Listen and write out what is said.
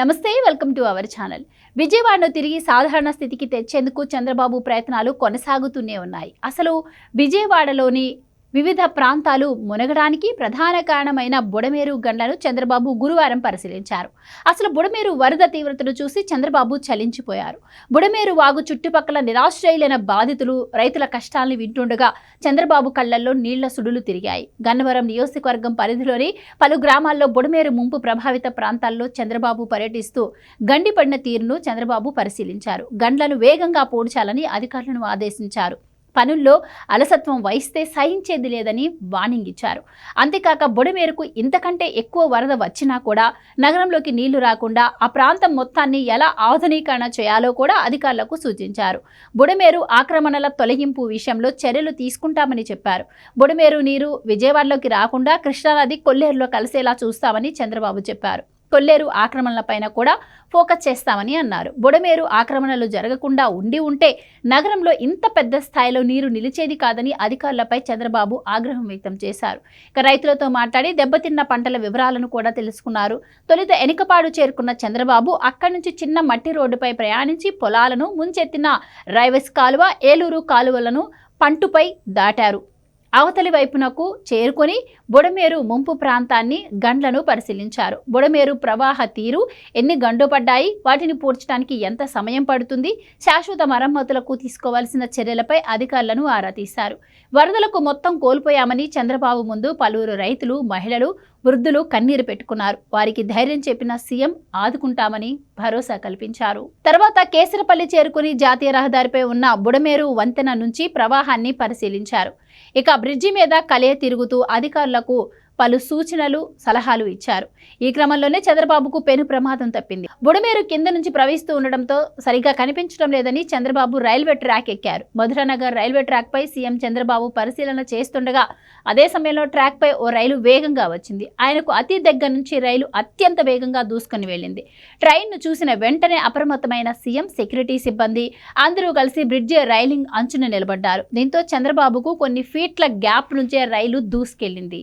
నమస్తే welcome to our channel. విజయవాడను తిరిగి సాధారణ స్థితికి తెచ్చేందుకు చంద్రబాబు ప్రయత్నాలు కొనసాగుతూనే ఉన్నాయి. అసలు విజయవాడలోని వివిధ ప్రాంతాలు మునగడానికి ప్రధాన కారణమైన బుడమేరు గండ్లను చంద్రబాబు గురువారం పరిశీలించారు. అసలు బుడమేరు వరద తీవ్రతను చూసి చంద్రబాబు చలించిపోయారు. బుడమేరు వాగు చుట్టుపక్కల నిరాశ్రయులైన బాధితులు రైతుల కష్టాల్ని వింటుండగా చంద్రబాబు కళ్ళల్లో నీళ్ళ సుడులు తిరిగాయి. గన్నవరం నియోజకవర్గం పరిధిలోని పలు గ్రామాల్లో బుడమేరు ముంపు ప్రభావిత ప్రాంతాల్లో చంద్రబాబు పర్యటిస్తూ గండిపడిన తీరును చంద్రబాబు పరిశీలించారు. గండ్లను వేగంగా పూడ్చాలని అధికారులను ఆదేశించారు. పనుల్లో అలసత్వం వహిస్తే సహించేది లేదని వార్నింగ్ ఇచ్చారు. అంతేకాక బుడమేరకు ఇంతకంటే ఎక్కువ వరద వచ్చినా కూడా నగరంలోకి నీళ్ళు రాకుండా ఆ ప్రాంతం మొత్తాన్ని ఎలా ఆధునీకరణ చేయాలో కూడా అధికారులకు సూచించారు. బుడమేరు ఆక్రమణల తొలగింపు విషయంలో చర్యలు తీసుకుంటామని చెప్పారు. బుడమేరు నీరు విజయవాడలోకి రాకుండా కృష్ణానది కొల్లేరులో కలిసేలా చూస్తామని చంద్రబాబు చెప్పారు. కొల్లేరు ఆక్రమణలపైన కూడా ఫోకస్ చేస్తామని అన్నారు. బుడమేరు ఆక్రమణలు జరగకుండా ఉండి ఉంటే నగరంలో ఇంత పెద్ద స్థాయిలో నీరు నిలిచేది కాదని అధికారులపై చంద్రబాబు ఆగ్రహం వ్యక్తం చేశారు. ఇక రైతులతో మాట్లాడి దెబ్బతిన్న పంటల వివరాలను కూడా తెలుసుకున్నారు. తొలుత ఎనికపాడు చేరుకున్న చంద్రబాబు అక్కడి నుంచి చిన్న మట్టి రోడ్డుపై ప్రయాణించి పొలాలను ముంచెత్తిన రైవెస్ కాలువ ఏలూరు కాలువలను పంటుపై దాటారు. అవతలి వైపునకు చేరుకొని బుడమేరు ముంపు ప్రాంతాన్ని గండ్లను పరిశీలించారు. బుడమేరు ప్రవాహ తీరు ఎన్ని గండు పడ్డాయి వాటిని పూడ్చడానికి ఎంత సమయం పడుతుంది? శాశ్వత మరమ్మతులకు తీసుకోవాల్సిన చర్యలపై అధికారులను ఆరా తీశారు. వరదలకు మొత్తం కోల్పోయామని చంద్రబాబు ముందు పలువురు రైతులు మహిళలు వృద్ధులు కన్నీరు పెట్టుకున్నారు. వారికి ధైర్యం చెప్పిన సీఎం ఆదుకుంటామని భరోసా కల్పించారు. తర్వాత కేసరపల్లి చేరుకుని జాతీయ రహదారిపై ఉన్న బుడమేరు వంతెన నుంచి ప్రవాహాన్ని పరిశీలించారు. ఇక బ్రిడ్జి మీద కలే తిరుగుతూ అధికారులకు పలు సూచనలు సలహాలు ఇచ్చారు. ఈ క్రమంలోనే చంద్రబాబుకు పెను ప్రమాదం తప్పింది. బుడమేరు కింద నుంచి ప్రవహిస్తూ ఉండడంతో సరిగా కనిపించడం లేదని చంద్రబాబు రైల్వే ట్రాక్ ఎక్కారు. మధురానగర్ రైల్వే ట్రాక్ పై సీఎం చంద్రబాబు పరిశీలన చేస్తుండగా అదే సమయంలో ట్రాక్ పై ఓ రైలు వేగంగా వచ్చింది. ఆయనకు అతి దగ్గర నుంచి రైలు అత్యంత వేగంగా దూసుకొని వెళ్ళింది. ట్రైన్ను చూసిన వెంటనే అప్రమత్తమైన సీఎం సెక్యూరిటీ సిబ్బంది అందరూ కలిసి బ్రిడ్జ్ రైలింగ్ అంచున నిలబడ్డారు. దీంతో చంద్రబాబుకు కొన్ని ఫీట్ల గ్యాప్ నుంచే రైలు దూసుకెళ్ళింది